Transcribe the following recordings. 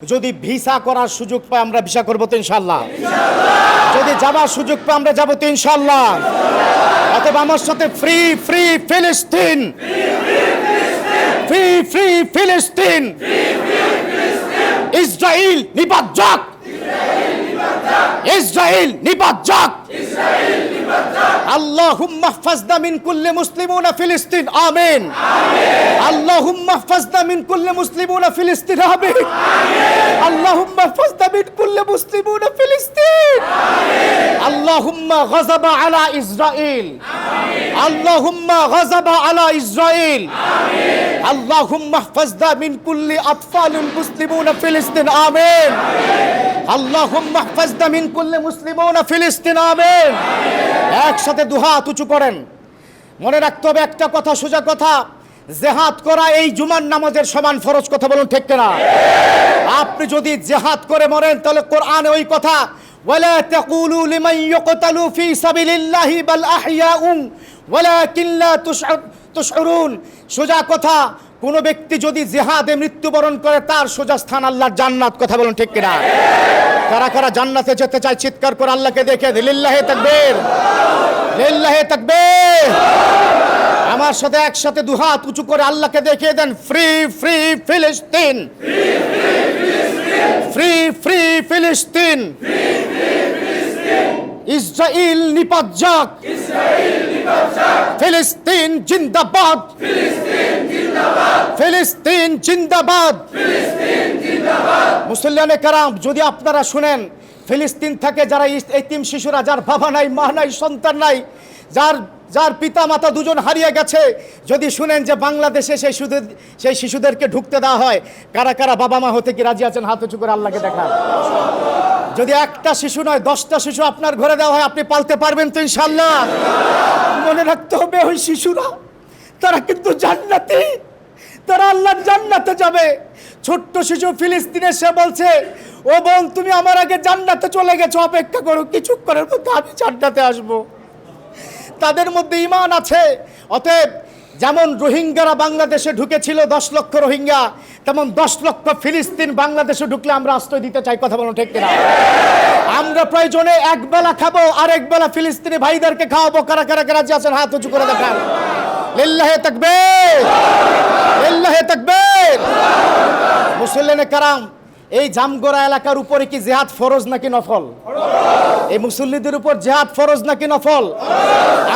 যদি ভিসা করার সুযোগ পাই, আমরা ভিসা করব তো ইনশাল্লাহ যদি যাবার সুযোগ পাই, আমরা যাব তো ইনশাল্লাহ অথবা আমার সাথে ফ্রি ফ্রি ফিলিস্তিন ফ্রি ফ্রি ফিলিস্তিন ইসরায়েল নিপাত যাক। ইসরায়েল নিপাত যাক। আল্লাহুম্মা ফাজনা মিন কুল্লি মুসলিমুনা ফিলিস্তিন, আমিন। আল্লাহুম্মা ফাজনা মিন কুল্লি মুসলিমুনা ফিলিস্তিন, আমিন। আল্লাহুম্মা ফাজনা মিন কুল্লি মুসলিমুনা ফিলিস্তিন আল্লাহুম্মা গাযাবা আলা ইসরাইল আল্লাহুম্মা গাযাবা আলা ইসরাইল আমিন। আল্লাহুম্মা ফাজনা মিন কুল্লি মুসলিমুনা ফিলিস্তিন, আমিন। একসাথে দুহাত উঁচু করেন মনে রাখতে হবে একটা কথা সোজা কথা জেহাদ করা এই জুমার নামাজের সমান ফরজ কথা বলুন ঠিক না আপনি যদি জেহাদ করে মরেন তাহলে কোরআনে ওই কথা ولا تقولوا لمن يقتل في سبيل الله بل احياء ولكن لا تشعر تشعرون সোজা কথা কোন ব্যক্তি যদি জেহাদে মৃত্যুবরণ করে তার সোজা স্থান আল্লাহর জান্নাত কথা বলুন ঠিক কিনা কারা কারা জান্নাতে যেতে চায়, চিৎকার করে আল্লাহকে দেখে লিল্লাহে তাকবীর। লিল্লাহে তাকবীর। আমার সাথে একসাথে দুহাত উঁচু করে আল্লাহকে দেখিয়ে দেন, ফ্রি ফ্রি ফিলিস্তিন। ফ্রি ফ্রি ফিলিস্তিন। ইসরায়েল নিপাত যাক ফিলিস্তিন জিন্দাবাদ। ফিলিস্তিন জিন্দাবাদ। মুসল্লানে কারাম, যদি আপনারা শুনেন, ফিলিস্তিন থেকে যারা এতিম শিশুরা, যার বাবা নাই, মা নাই, সন্তান নাই, যার যার পিতা মাতা দুজন হারিয়ে গেছে, যদি শুনেন যে বাংলাদেশে সেই শিশুদের সেই শিশুদেরকে ঢুকতে দেওয়া হয়, কারা কারা বাবা মা হতে কি রাজি আছেন? হাত উঁচু করে আল্লাহকে দেখান। যদি একটা শিশু নয়, দশটা শিশু আপনার ঘরে দেওয়া হয়, আপনি পালতে পারবেন তো ইনশাল্লাহ মনে রাখতে হবে ওই শিশুরা, তারা কিন্তু জান্নাতি। তারা আল্লাহর জান্নাতে যাবে ছোট্ট শিশু ফিলিস্তিনে সে বলছে ও বোন তুমি আমার আগে জান্নাতে চলে গেছো অপেক্ষা করো কিছুক্ষণের মধ্যে আমি জান্নাতে আসব তাদের মধ্যে ইমান আছে অতএব যেমন রোহিঙ্গারা বাংলাদেশে ঢুকেছিল দশ লক্ষ রোহিঙ্গা তেমন দশ লক্ষ ফিলিস্তিন বাংলাদেশে ঢুকলে আমরা আশ্রয় দিতে চাই কথা বলো ঠিক কিনা আমরা প্রয়োজনে এক বেলা খাব আর এক বেলা ফিলিস্তিনি ভাইদেরকে খাওয়াবো কারা কারা কারা যে আছেন হাত উঁচু করে দেখান লিল্লাহে তাকবীর। লিল্লাহে তাকবীর। মুসল্লিনে কারাম, এই জামগোড়া এলাকার উপরে কি জেহাদ ফরজ নাকি নফল? এই মুসল্লিদের উপর জেহাদ ফরজ নাকি নফল?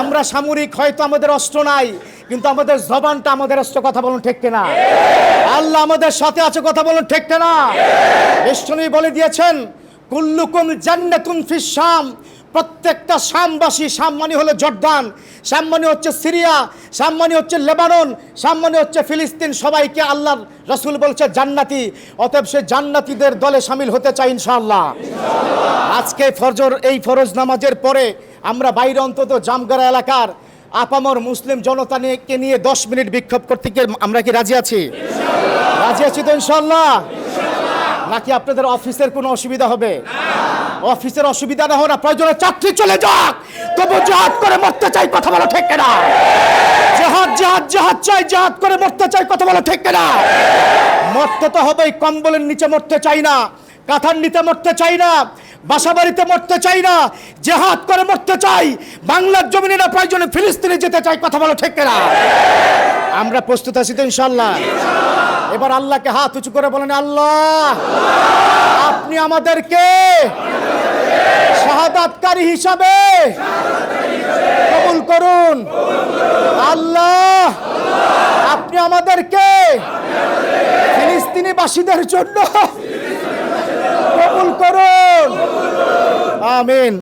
আমরা সামরিক হয়তো আমাদের অস্ত্র নাই, কিন্তু আমাদের জবানটা আমাদের অস্ত্র কথা বলুন ঠিক কিনা? আল্লাহ আমাদের সাথে আছে কথা বলুন ঠিক কিনা? বিষ্ণু বলে দিয়েছেন, কুল্লুকুম জান্নাতুন ফিস শাম। প্রত্যেকটা শামবাসী শাম মানে হলো জর্দান শাম মানে হচ্ছে সিরিয়া শাম মানে হচ্ছে লেবানন শাম মানে হচ্ছে ফিলিস্তিন, সবাইকে আল্লাহর রসুল বলছে জান্নাতি, অতএব সে জান্নাতিদের দলে সামিল হতে চাই ইনশাআল্লাহ। আজকে ফরজর এই ফরজ নামাজের পরে আমরা বাইরে অন্তত জামগড়া এলাকার আপামর মুসলিম জনতা নিয়েকে নিয়ে দশ মিনিট বিক্ষোভ করতে গিয়ে আমরা কি রাজি আছি? রাজি আছি তো ইনশাল্লাহ নাকি আপনাদের অফিসের কোনো অসুবিধা হবে? অফিসের অসুবিধা না হোক না প্রয়োজনে চাকরি চলে যাক। তবু জাহাজ করে মরতে চাই কথা বলো ঠিক না জাহাজ জাহাজ জাহাজ চাই জাহাজ করে মরতে চাই কথা বলো ঠিক না মরতে তো হবেই, কম্বলের নিচে মরতে চাই না কাঁথার নিতে মরতে চাই না বাসা বাড়িতে মরতে চাই না, জেহাদ করে মরতে চাই, বাংলার জমিনে না প্রয়োজনে ফিলিস্তিনে যেতে চাই কথা বলো ঠিক না আমরা প্রস্তুত আছি তো ইনশাল্লাহ এবার আল্লাহকে হাত উঁচু করে বলেন, আল্লাহ, আপনি আমাদেরকে শাহাদাতকারী হিসাবে কবুল করুন। আল্লাহ, আপনি আমাদেরকে ফিলিস্তিনি বাসীদের জন্য কবুল করুন। আমিন।